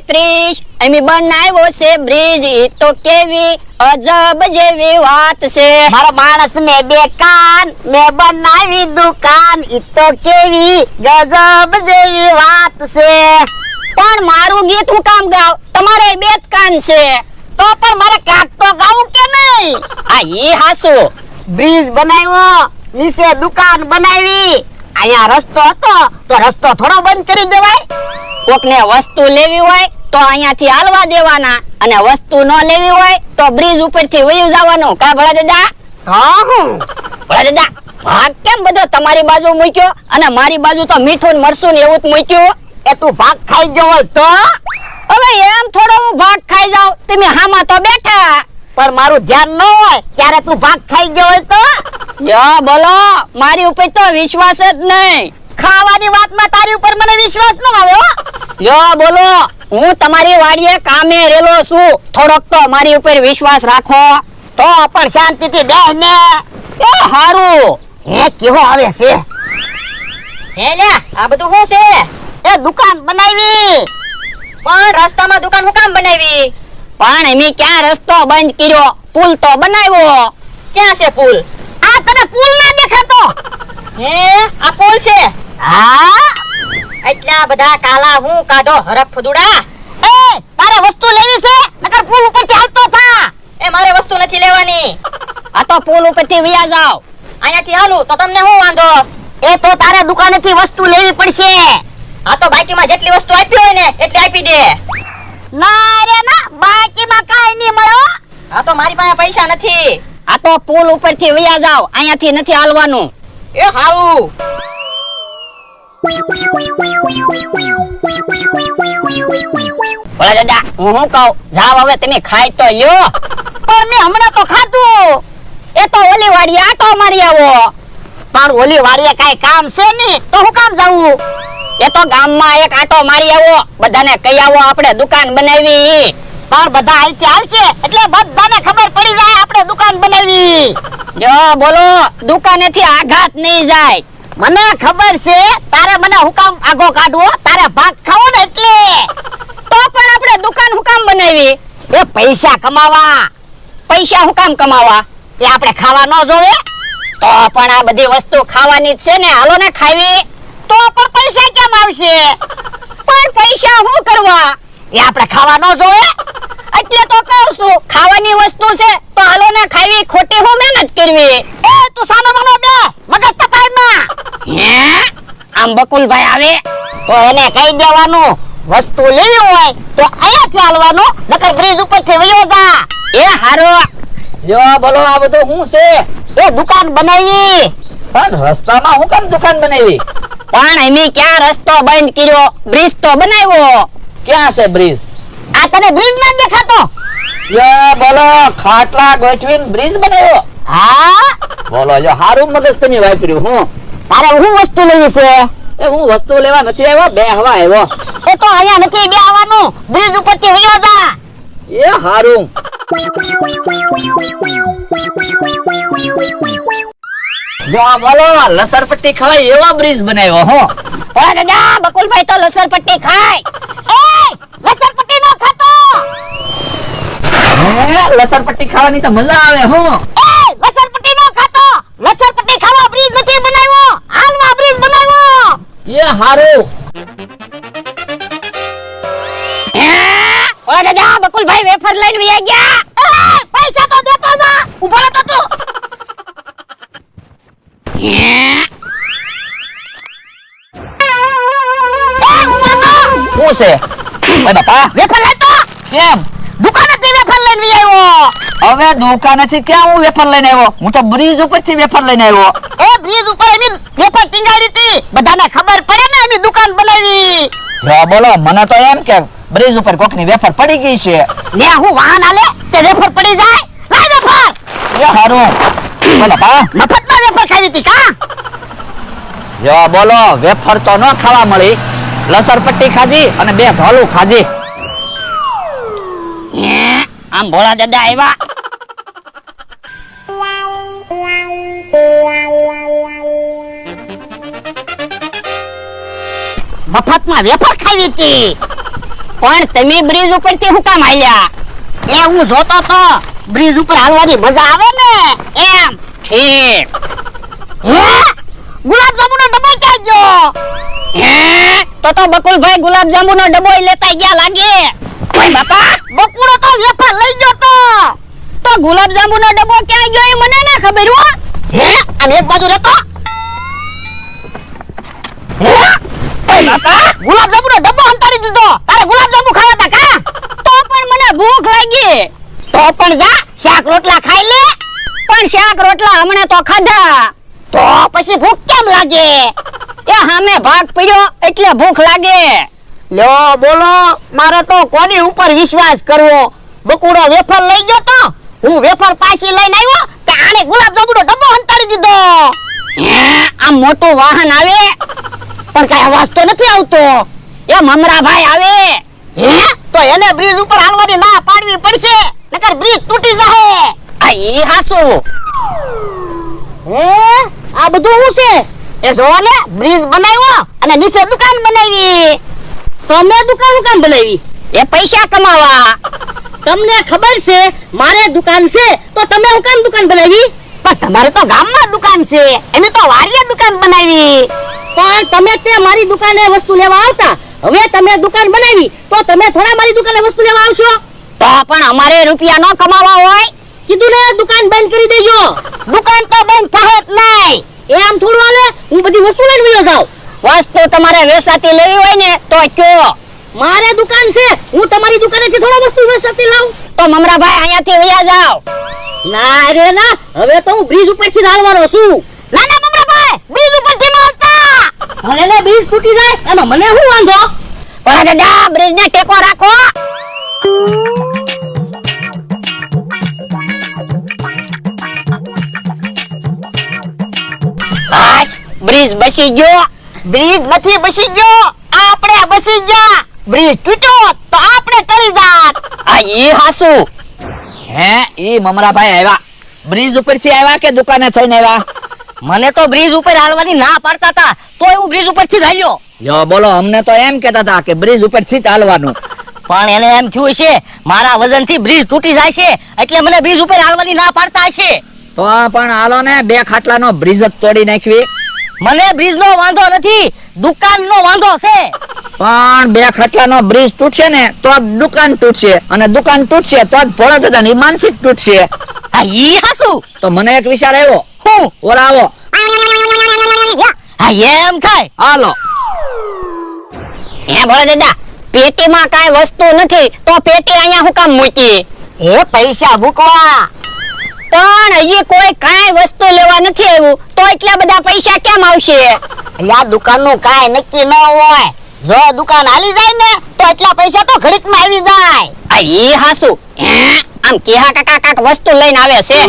ત્રીસ એમી બનાવ્યો છે બ્રિજ. ઈ તો કેવી અજબ જેવી વાત છે. મારા માણસ ને બે કાન મે બનાવી દુકાન. ઈ તો કેવી ગજબ જેવી વાત છે. પણ મારું ગીત હું કામ ગાવ? તમારે બે જ કાન છે. તો પણ મારે કાક તો ગાવું કે નહીં? આ ઈ હાસુ. બ્રિજ બનાવ્યો નીચે દુકાન બનાવી. અહીંયા રસ્તો હતો તો રસ્તો થોડો બંધ કરી દેવાય. કોકને વસ્તુ લેવી હોય તો અહીંયાથી હાલવા દેવાના. અને વસ્તુ ન લેવી હોય તો બ્રિજ ઉપરથી વયું જવાનું. કા ભલા દાદા હા હું. ભલા દાદા ભાગ કેમ બધો તમારી બાજુ મૂક્યો? અને મારી બાજુ તો મીઠું મરસું ને એવું જ મૂક્યું? એ તું ભાગ ખાઈ ગયો હોય તો? હવે એમ થોડો હું ભાગ ખાઈ જાઉં. તમે હામાં તો બેઠા. પણ મારું ધ્યાન ન હોય ત્યારે તું ભાગ ખાઈ ગયો હોય તો? યો બોલો મારી ઉપર તો વિશ્વાસ જ નહીં. ખાવાની વાતમાં તારી ઉપર મને વિશ્વાસ ન આવે હો. યો બોલો. હું તમારી વાડીએ કામે રેલો છું. થોડોક તો મારી ઉપર વિશ્વાસ રાખો. તો પણ શાંતિથી બેહ ને એ હારું. હે કેવો આવે છે? હે લે આ બધું શું છે? એ દુકાન બનાવી. પણ રસ્તામાં દુકાન હું કામ બનાવી? પણ એમે ક્યાં રસ્તો બંધ કર્યો? પુલ તો બનાવ્યો. ક્યાં છે પુલ? આ તને પુલ ના દેખાતો. હે આ પુલ છે? હા? એટલા બધા કાલા હું કાઢો હરખ ફુદુડા. એ મારે વસ્તુ લેવી છે નકર પુલ ઉપરથી હાલતો થા. એ મારે વસ્તુ નથી લેવાની. આ તો પુલ ઉપરથી વિયા જાવ. અહીંયાથી હાલું તો તમને શું વાંધો? એ તો તારે દુકાનેથી વસ્તુ લેવી પડશે. આ તો બાકીમાં જેટલી વસ્તુ આપી હોય ને એટલી આપી દે. ના રે ના બાકીમાં કાઈ નહીં મળે આ તો મારી પાસે પૈસા નથી. આ તો પુલ ઉપરથી વિયા જાવ અહીંયાથી નથી હાલવાનું. એ હારું. ઓલા દાદા હું શું કહું? જાવ હવે તમે ખાઈ તો લ્યો. પણ મેં હમણાં તો ખાધું. એ તો ઓલી વાડી આટો મારી આવો. પણ ઓલી વાડીએ કાઈ કામ છે નહીં તો હું કામ જાવું એ તો ગામમાં એક આટો મારી આવો. બધાને કહી આવો આપણે દુકાન બનાવી. પણ બધા અહીંથી હાલશે એટલે બધાને ખબર પડી જાય આપણે દુકાન બનાવી. જો બોલો દુકાનેથી આઘાત નહીં જાય. મને ખબર છે તારે મને હુકામ આગો કાઢવો તારે ભાગ ખાવો ને એટલે. તો પણ આપણે દુકાન હુકામ બનાવી. એ પૈસા કમાવા. પૈસા હુકામ કમાવા. એ આપણે ખાવા ન જોવે? તો પણ આ બધી વસ્તુ ખાવાની જ છે ને હાલો ને ખાવી. તો પણ પૈસા કેમ આવશે? પણ પૈસા હું કરવા? એ આપણે ખાવા ન જોવે? એટલે તો કહું છું ખાવાની વસ્તુ છે તો હાલો ને ખાવી ખોટી હું મહેનત કરવી. એ તું સાનો માનો બે. આમ બકુલભાઈ આવે તો એને કહી દેવાનું વસ્તુ લેવી હોય તો અહીંયાથી હાલવાનું નકર બ્રિજ ઉપરથી વયો જા. એ હારો. જો બોલો આ બધું શું છે? એ દુકાન બનાવી. પણ રસ્તામાં હું કેમ દુકાન બનાવી? પણ એમી ક્યાં રસ્તો બંધ કર્યો? બ્રિજ તો બનાવ્યો. ક્યાં છે બ્રિજ આ તને બ્રિજ ના દેખાતો? યો બોલો ખાટલા ગોઠવીને બ્રિજ બનાવ્યો. હા? બોલો જો હારું મગજ તમે વાપર્યું હું? તારે હું વસ્તુ લેવી છે? એ હું વસ્તુ લેવા નથી આવ્યો બે હવા આવ્યો. એ તો અહીંયા નથી બે આવવાનું બ્રિજ ઉપરથી વયો જા. એ હારું. જો બોલો લસર પટ્ટી ખવાય એવા બ્રિજ બનાવ્યો હું. ઓલા દાદા બકુલભાઈ તો લસરપટ્ટી ખાય. એ લસણ નો ખાતો. હે, લસર ખાવાની તો મજા આવે હું એ લસણ પટ્ટી નો ખાતો લસણ પટ્ટી ખાવા બ્રિજ નથી બનાવ્યો હાલમાં બ્રિજ બનાવ્યો એ હારું? ઓલા દાદા બકુલભાઈ વેફર લઈને વયા ગયા. પૈસા તો દેતો ના. ઊભો રહેતો તું. હે? છે? બાપા વેફર લેતો કેમ? દુકાનેથી વેફર લઈને આવ્યો. હવે દુકાનેથી ક્યાં હું વેફર લઈને આવ્યો? હું તો બ્રિજ ઉપરથી વેફર લઈને આવ્યો. એ બ્રિજ ઉપર એની વેફર ટીંગાડી હતી. બધાને ખબર પડે ને એની દુકાન બનાવી. જો બોલો મને તો એમ કે બ્રિજ ઉપર કોકની વેફર પડી ગઈ છે. લે હું વાહન આલે તે વેફર પડી જાય. લાય વેફર. એ હારું. બોલો બા. મફતમાં વેફર ખાવી હતી કા? જો બોલો વેફર તો ન ખાવા મળી. લસર પટ્ટી ખાધી અને બે ભાલું ખાધી. હે? આમ ભોળા દાદા આવ્યા? મફતમાં વેફર ખાવી હતી પણ તમે બ્રિજ ઉપરથી હું કામ હાલ્યા? એ હું જોતો તો બ્રિજ ઉપર હાલવાની મજા આવે ને? એમ. ઠીક. હે? ગુલાબ જાંબુનો ડબ્બો ક્યાં ગયો? હે? તો તો બકુલભાઈ ગુલાબજાંબુ નો ડબ્બો લેતા ગયા લાગે. બાપા બકુડો તો વેફર લઈ ગયો તો. તો ગુલાબજાંબુ નો ડબ્બો ક્યાં ગયો એ મને ના ખબર હો. હે? અને એક બાજુ રહેતો. ગુલાબ જાંબુનો ડબ્બો અંતારી દીધો. તારે ગુલાબ જાંબુ ખાવા તા કા? તો પણ મને ભૂખ લાગી. તો પણ જા, શાક રોટલા ખાઈ લે. પણ શાક રોટલા હમણે તો ખાધા. તો પછી ભૂખ કેમ લાગે? એ હામે ભાગ પડ્યો એટલે ભૂખ લાગે. લ્યો બોલો, મારે તો કોની ઉપર વિશ્વાસ કરવો? બકુડો વેફર લઈ ગયો તો? હું વેફર પાછી લઈને આવ્યો કે આને ગુલાબ જાંબુનો ડબ્બો અંતારી દીધો? આ મોટું વાહન આવે? પણ કઈ અવાજ તો નથી આવતો. એ મમરાભાઈ આવે. હે? તો એને બ્રિજ ઉપર હાલવાની ના પાડવી પડશે. નકર બ્રિજ તૂટી જશે આ એ હાસો. હે? આ બધું શું છે? એ જોવો ને બ્રિજ બનાવ્યો અને નીચે દુકાન બનાવી. તમે દુકાન કામ બનાવી? એ પૈસા કમાવા. તમને ખબર છે મારે દુકાન છે તો તમે હું કામ દુકાન બનાવી? પણ તમારે તો ગામમાં દુકાન છે. એને તો વાડીએ દુકાન બનાવી. પણ તમે તે મારી દુકાને વસ્તુ લેવા આવતા. હવે તમે દુકાન બનાવી તો તમે થોડા મારી દુકાને વસ્તુ લેવા આવશો? તો પણ અમારે રૂપિયા ન કમાવા હોય. કીધું ને દુકાન બંધ કરી દેજો. દુકાન તો બંધ થાય જ નહીં. એ આમ થોડું હાલે? હું બધી વસ્તુ લઈને વયો જાઉં. વસ્તુ તમારે વેસાતી લેવી હોય ને તો કયો મારે દુકાન છે. હું તમારી દુકાનેથી થોડા વસ્તુ વેચાતી લાવ. તો મમરાભાઈ અહીંયાથી વયા જાવ ના રે ના હવે તો હું બ્રિજ ઉપરથી ઢાળવાનો છું. ના ના મમરાભાઈ ભલે ને બ્રિજ તૂટી જાય, એમાં મને શું વાંધો? પણ દાદા બ્રિજ ને ટેકો રાખો. બસ બ્રિજ બસી ગયો. બ્રિજ નથી બસી ગયો, આપણે બસી ગયા. બ્રિજ તૂટ્યો તો આપણે ટળી જાત. આ ઈ હાસુ. હે, ઈ મમરાભાઈ આવ્યા. બ્રિજ ઉપરથી આવ્યા કે દુકાને થઈને આવ્યા? મને તો બ્રિજ ઉપર હાલવાની ના પાડતા હતા તોય હું બ્રિજ ઉપરથી જ હાલ્યો. જો બોલો અમને તો એમ કહેતા હતા કે બ્રિજ ઉપરથી જ ચાલવાનું પણ એને એમ થયું છે મારા વજનથી બ્રિજ તૂટી જાય છે એટલે મને બ્રિજ ઉપર હાલવાની ના પાડતા હશે. તો પણ હાલો ને બે ખાટલાનો બ્રિજ જ તોડી નાખવી. મને બ્રિજ નો વાંધો નથી દુકાન નો વાંધો છે. પણ બે ખાટલાનો બ્રિજ તૂટશે ને તો દુકાન તૂટશે. અને દુકાન તૂટશે તો જ ભોળા દાદાની માનસિક તૂટશે. હા ઈ હાસુ. તો મને એક વિચાર આવ્યો. હું આવો આ એમ થાય? હાલો. હે ભોળા દાદા પેટીમાં કાંઈ વસ્તુ નથી તો પેટી અહીંયા હું કામ મૂકી એ પૈસા મૂકવા પણ હજી કોઈ કાંઈ વસ્તુ લેવા નથી આવ્યું તો એટલા બધા પૈસા કેમ આવશે? આ દુકાનનું નું નક્કી ન હોય. જો દુકાન હાલી જાય ને તો એટલા પૈસા તો ઘડીકમાં આવી જાય. આ ઈ હાસુ. હે આમ કેહા કાકા કાક વસ્તુ લઈને આવે છે?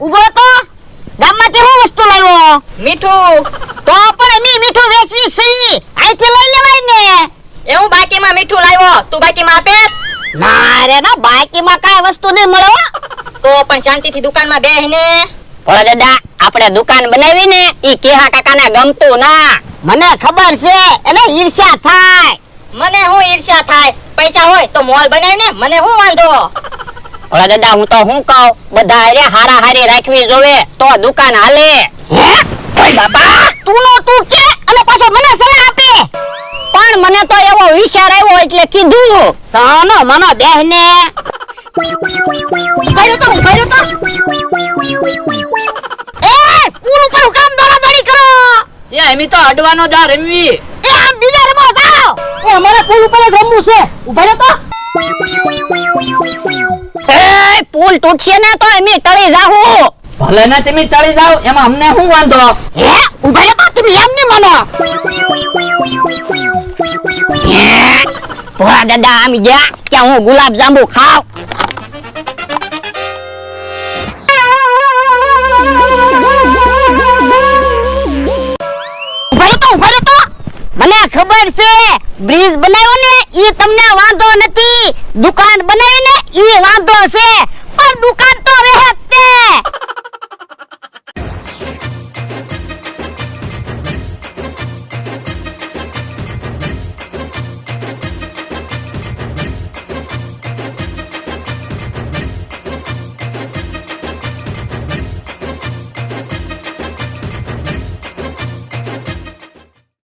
ઊભો તો ગામમાંથી હું વસ્તુ લાવ્યો? મીઠું. તો પણ એમી મીઠું વેચવી સી. અહીંથી લઈ લેવાય ને. એવું બાકીમાં મીઠું લાવ્યો? તું બાકીમાં આપે? ના રે ના બાકીમાં કાંઈ વસ્તુ નહીં મળે તો પણ શાંતિથી દુકાનમાં બેહીને ભોળા દાદા આપણે દુકાન બનાવી ને ઈ કેહા કાકાને ગમતું ના. મને ખબર છે એને ઈર્ષ્યા થાય. મને હું ઈર્ષ્યા થાય? પૈસા હોય તો મોલ બનાવી ને મને હું વાંધો? ભોળા દાદા હું તો હું કહું? બધા હારે હારા હારી રાખવી જોવે તો દુકાન હાલે. હે? બાપા! તું નો તું કે? અને પાછો મને સલાહ આપે? પણ મને તો એવો વિચાર આવ્યો એટલે કીધું. સાનો મનો બેહને. તો તો. એ પુલ ઉપર કામ કામ દોડાદોડી કરો. એ એમી તો અડવાનો જા રમવી એ આમ બીજા રમો જાઓ. એ અમારે પુલ ઉપર જ રમવું છે. ઉભાર્યો તો. એ પુલ તૂટશે ને તો અમે તળી જાહુ ભલે ને તમે તળી જાવ એમાં અમને શું વાંધો? હે? ઉભાર્યો તો તમે એમ નહીં માનો. ભોળા દાદા આમ ગયા કે હું ગુલાબ જાંબુ ખાવ. ઉભાર્યો તો ઉભાર્યો તો. મને ખબર છે બ્રિજ બનાવ્યો ને ઈ તમને વાંધો નથી. દુકાન બનાવીને ઈ વાંધો છે.